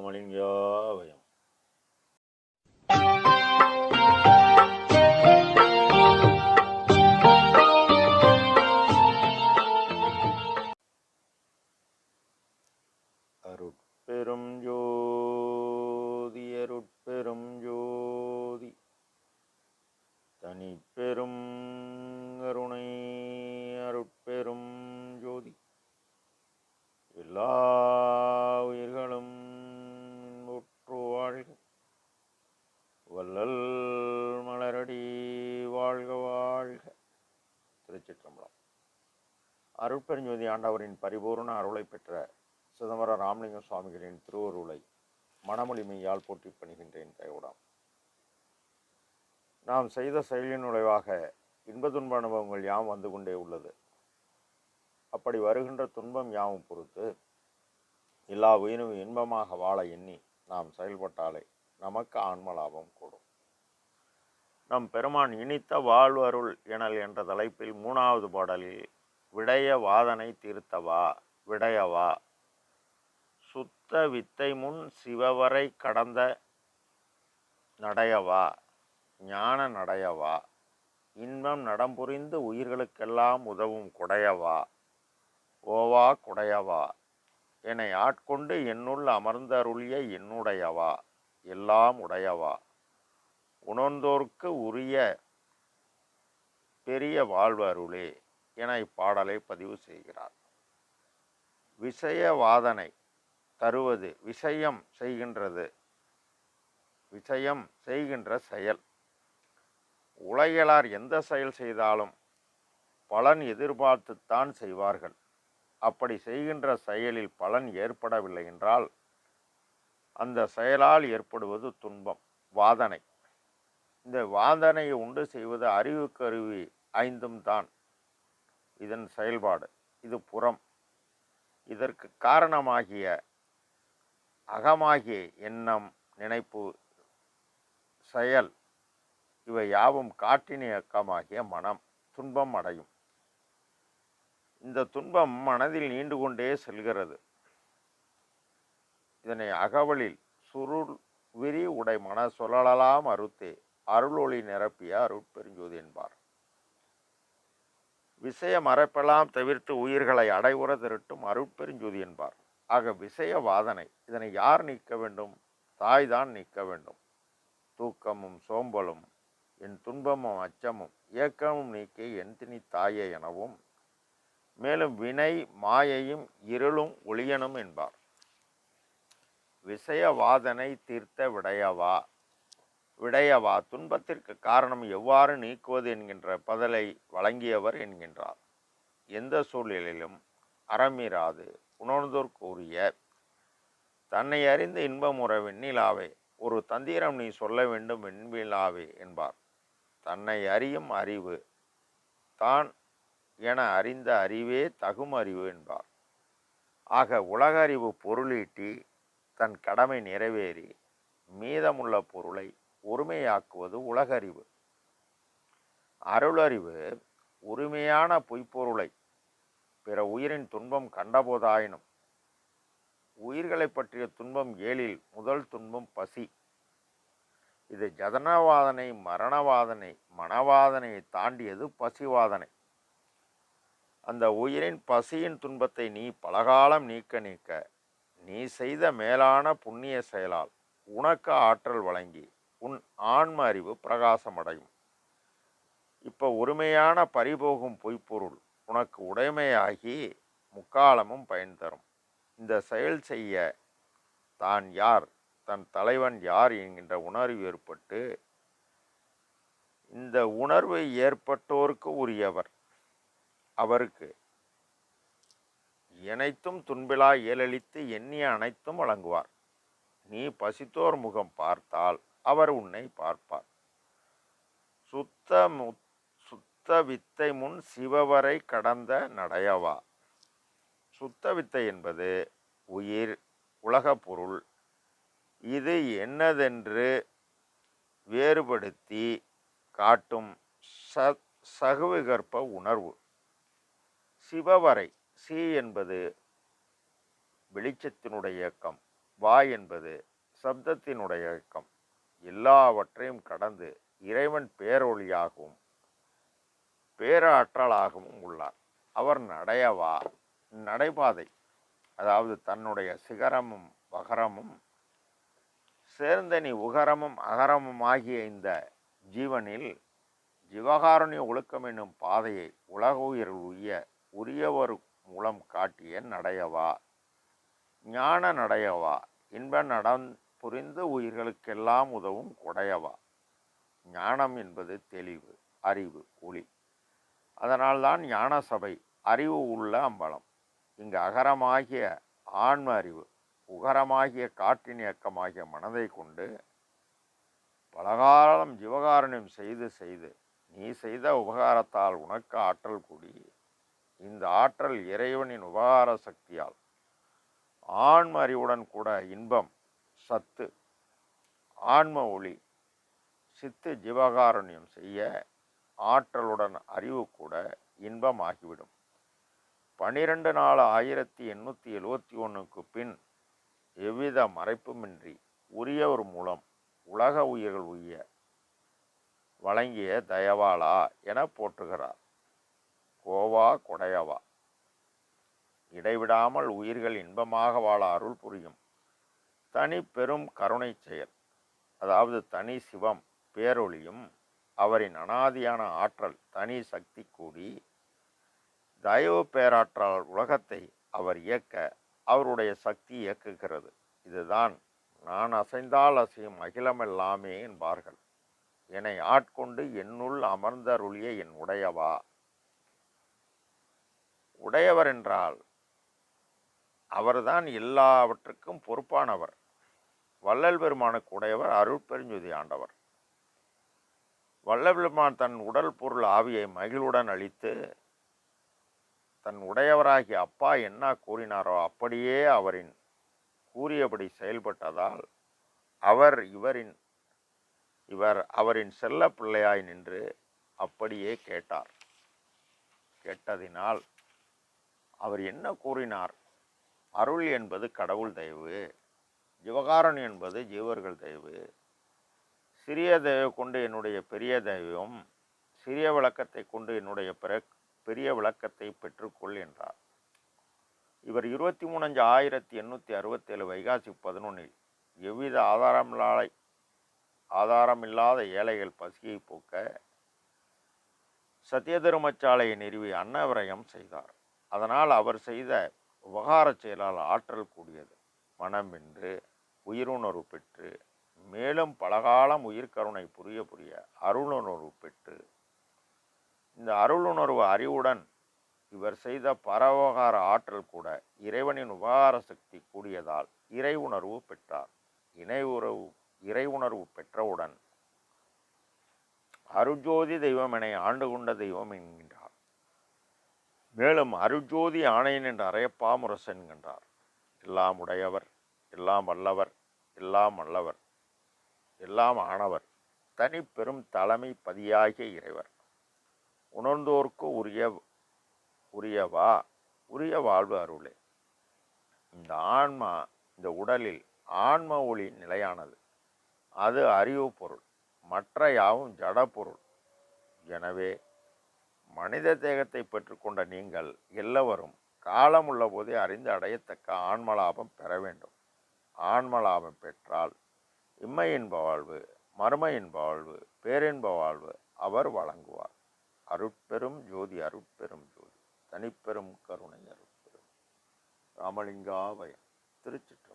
ராமலிங்காவயம் வள்ளல் மலரடி வாழ்க வாழ்க. திருச்சிற்றம்பலம். அருட்பெருஞ்சோதி ஆண்டவரின் பரிபூர்ண அருளை பெற்ற சிதம்பர ராமலிங்க சுவாமிகளின் திருவருளை மனமொழிமையால் போட்டி பணிகின்றேன் கைவிடாம் நாம் செய்த செயலின் நுழைவாக இன்ப துன்ப அனுபவங்கள் யாம் வந்து கொண்டே உள்ளது. அப்படி வருகின்ற துன்பம் யாவும் பொறுத்து எல்லா உயிரும் இன்பமாக வாழ எண்ணி நாம் செயல்பட்டாலே நமக்கு ஆன்ம லாபம் கூடும். நம் பெருமான் இனித்த வாழ்வருள் எனல் என்ற தலைப்பில் மூணாவது பாடலில் விடைய வாதனை தீர்த்தவா? விடையவா? சுத்த வித்தை முன் சிவவரை கடந்த நடையவா? ஞான நடையவா? இன்பம் நடம்புரிந்து உயிர்களுக்கெல்லாம் உதவும் குடையவா? ஓவா குடையவா? என்னை ஆட்கொண்டு என்னுள் அமர்ந்தருளிய என்னுடையவா? எல்லாம் உடையவா? உணர்ந்தோர்க்கு உரிய பெரிய வாழ்வு அருளே என இப்பாடலை பதிவு செய்கிறார். விஷய வாதனை தருவது விஷயம் செய்கின்றது. விஷயம் செய்கின்ற செயல். உலகிலார் எந்த செயல் செய்தாலும் பலன் எதிர்பார்த்துத்தான் செய்வார்கள். அப்படி செய்கின்ற செயலில் பலன் ஏற்படவில்லை என்றால் அந்த செயலால் ஏற்படுவது துன்பம் வாதனை. இந்த வாதனையை உண்டு செய்வது அறிவு கருவி ஐந்தும் தான். இதன் செயல்பாடு இது புறம். இதற்கு காரணமாகிய அகமாகிய எண்ணம் நினைப்பு செயல் இவை யாவும் காற்றின் இயக்கமாகிய மனம் துன்பம் அடையும். இந்த துன்பம் மனதில் நீண்டு கொண்டே செல்கிறது. இதனை அகவலில் சுருள் விரி உடை மன சொல்லலாம் அறுத்தே. அருளொளி நிரப்பிய அருட்பெருஞ்சோதி என்பார். விஷய மறைப்பெல்லாம் தவிர்த்து உயிர்களை அடைவுற திரட்டும் அருட்பெருஞ்சோதி என்பார். ஆக விஷய வாதனை இதனை யார் நீக்க வேண்டும்? தாய்தான் நீக்க வேண்டும். தூக்கமும் சோம்பலும் என் துன்பமும் அச்சமும் ஏக்கமும் நீக்கி என் திணி தாயே எனவும் மேலும் வினை மாயையும் இருளும் ஒளியனும் என்பார். விஷயவாதனை தீர்த்த விடையவா? விடையவா? துன்பத்திற்கு காரணம் எவ்வாறு நீக்குவது என்கின்ற பதிலை வழங்கியவர் என்கின்றார். எந்த சூழ்நிலையிலும் அறமீறாது. உணர்ந்தோர் கூறிய தன்னை அறிந்த இன்பமுற வெண்ணிலாவே ஒரு தந்திரம் நீ சொல்ல வேண்டும் வெண்ணிலாவே என்பார். தன்னை அறியும் அறிவு தான் என அறிந்த அறிவே தகும் அறிவு என்பார். ஆக உலக அறிவு பொருளீட்டி தன் கடமை நிறைவேறி மீதமுள்ள பொருளை ஒருமையாக்குவது உலகறிவு. அருளறிவு உரிமையான பொய்ப்பொருளை பிற உயிரின் துன்பம் கண்டபோதாயினும் உயிர்களை பற்றிய துன்பம் ஏழில் முதல் துன்பம் பசி. இது ஜதனவாதனை மரணவாதனை மனவாதனையை தாண்டியது பசிவாதனை. அந்த உயிரின் பசியின் துன்பத்தை நீ பலகாலம் நீக்க நீக்க நீ செய்த மேலான புண்ணிய செயலால் உனக்கு ஆற்றல் வழங்கி உன் ஆன்ம அறிவு பிரகாசமடையும். இப்போ ஒருமையான பறிபோகும் பொய்ப்பொருள் உனக்கு உடைமையாகி முக்காலமும் பயன் தரும். இந்த செயல் செய்ய தான் யார் தன் தலைவன் யார் என்கின்ற உணர்வு ஏற்பட்டு இந்த உணர்வு ஏற்பட்டோருக்கு உரியவர். அவருக்கு இணைத்தும் துன்பிலா இயலளித்து எண்ணிய அனைத்தும் வழங்குவார். நீ பசித்தோர் முகம் பார்த்தால் அவர் உன்னை பார்ப்பார். சுத்த முத் சுத்த வித்தை முன் சிவவரை கடந்த நடையவா? சுத்த வித்தை என்பது உயிர் உலகப் பொருள். இது என்னதென்று வேறுபடுத்தி காட்டும் ச சகுவிகற்ப உணர்வு. சிவவரை சி என்பது வெளிச்சத்தினுடைய இயக்கம். வா என்பது சப்தத்தினுடைய இயக்கம். எல்லாவற்றையும் கடந்து இறைவன் பேரொழியாகவும் பேராற்றலாகவும் உள்ளார். அவர் நடையவா? நடைபாதை. அதாவது தன்னுடைய சிகரமும் வகரமும் சேர்ந்தனி உகரமும் அகரமும் ஆகிய இந்த ஜீவனில் ஜீவகாருண்ய ஒழுக்கம் என்னும் பாதையை உலக உயிர் உய்ய உரியவருக்கு மூலம் காட்டிய நடையவா? ஞான நடையவா? இன்ப நடன் புரிந்து உயிர்களுக்கெல்லாம் உதவும் குடையவா? ஞானம் என்பது தெளிவு அறிவு ஒளி. அதனால்தான் ஞான சபை அறிவு உள்ள அம்பலம். இங்கு அகரமாகிய ஆன்ம அறிவு உகரமாகிய காற்றின் இயக்கமாகிய மனதை கொண்டு பலகாலம் ஜீவகாரணியம் செய்து செய்து நீ செய்த உபகாரத்தால் உனக்கு ஆற்றல் கூடி இந்த ஆற்றல் இறைவனின் உபகார சக்தியால். ஆன்ம அறிவுடன் கூட இன்பம் சத்து ஆன்ம ஒளி சித்து ஜீவகாருண்யம் செய்ய ஆற்றலுடன் அறிவு கூட இன்பம் ஆகிவிடும் பனிரெண்டு நாலு ஆயிரத்தி எண்ணூற்றி எழுவத்தி ஒன்றுக்கு பின் எவ்வித மறைப்புமின்றி உரியவர் மூலம் உலக உயிர்கள் உய்ய வழங்கிய தயவாளா என போற்றுகிறார். கோவா கொடையவா. இடைவிடாமல் உயிர்கள் இன்பமாக வாழ அருள் புரியும். தனி பெரும் கருணை செயல். அதாவது தனி சிவம் பேரொளியும் அவரின் அனாதியான ஆற்றல் தனி சக்தி கூடி தயவு பேராற்றால் உலகத்தை அவர் இயக்க அவருடைய சக்தி இயக்குகிறது. இதுதான் நான் அசைந்தால் அசையும் அகிலமெல்லாமே என்பார்கள். என்னை ஆட்கொண்டு என்னுள் அமர்ந்தருளிய என் உடையவா. உடையவர் என்றால் அவர்தான் எல்லாவற்றுக்கும் பொறுப்பானவர். வள்ளல் பெருமானுக்கு உடையவர் அருட்பெருஞ்சுதி ஆண்டவர். வள்ளல் பெருமான் தன் உடல் பொருள் ஆவியை மகிழுடன் அளித்து தன் உடையவராகிய அப்பா என்ன கூறினாரோ அப்படியே அவரின் கூறியபடி செயல்பட்டதால் அவர் இவரின் இவர் அவரின் செல்ல பிள்ளையாய் நின்று அப்படியே கேட்டார். கேட்டதினால் அவர் என்ன கூறினார்? அருள் என்பது கடவுள் தயவு ஜீவகாரன் என்பது ஜீவர்கள் தயவு சிறிய தயவு கொண்டு என்னுடைய பெரிய தெய்வம் சிறிய விளக்கத்தை கொண்டு என்னுடைய பிற பெரிய விளக்கத்தை பெற்றுக்கொள் என்றார். இவர் இருபத்தி மூணஞ்சு ஆயிரத்தி எண்ணூற்றி அறுபத்தேழு வைகாசி பதினொன்றில் எவ்வித ஆதாரமில்லாத ஆதாரமில்லாத ஏழைகள் பசியை போக்க சத்தியதருமச்சாலையை நிறுவி அன்னவிரயம் செய்தார். அதனால் அவர் செய்த உபகாரச் செயலால் ஆற்றல் கூடியது. மனம் வென்று உயிருணர்வு பெற்று மேலும் பலகாலம் உயிர்கருணை புரிய புரிய அருளுணர்வு பெற்று இந்த அருளுணர்வு அறிவுடன் இவர் செய்த பரவகார ஆற்றல் கூட இறைவனின் உபகார சக்தி கூடியதால் இறை உணர்வு பெற்றார். இணை உறவு இறை உணர்வு பெற்றவுடன் அருஜோதி தெய்வம் என ஆண்டு கொண்ட தெய்வம் என்கின்ற மேலும் அருஜோதி ஆணையன் என்று அறையப்பா என்கின்றார் எல்லாம் உடையவர் எல்லாம் வல்லவர் எல்லாம் வல்லவர் எல்லாம் ஆனவர் தனி பெரும் தலைமை பதியாகிய இறைவர். உணர்ந்தோர்க்கு உரிய உரியவா உரிய வாழ்வு அருளே. இந்த ஆன்மா இந்த உடலில் ஆன்ம ஒளி நிலையானது. அது அறிவு பொருள் மற்ற யாவும் ஜட பொருள். எனவே மனித தேகத்தை பெற்றுக்கொண்ட நீங்கள் எல்லவரும் காலம் உள்ள போதே அறிந்து அடையத்தக்க ஆன்மலாபம் பெற வேண்டும். ஆன்மலாபம் பெற்றால் இம்மை இன்ப வாழ்வு மறுமை இன்ப வாழ்வு பேரின்ப வாழ்வு அவர் வழங்குவார். அருட்பெரும் ஜோதி அருட்பெரும் ஜோதி தனிப்பெரும் கருணை அருட்பெரும் ராமலிங்காவயம் திருச்சிற்று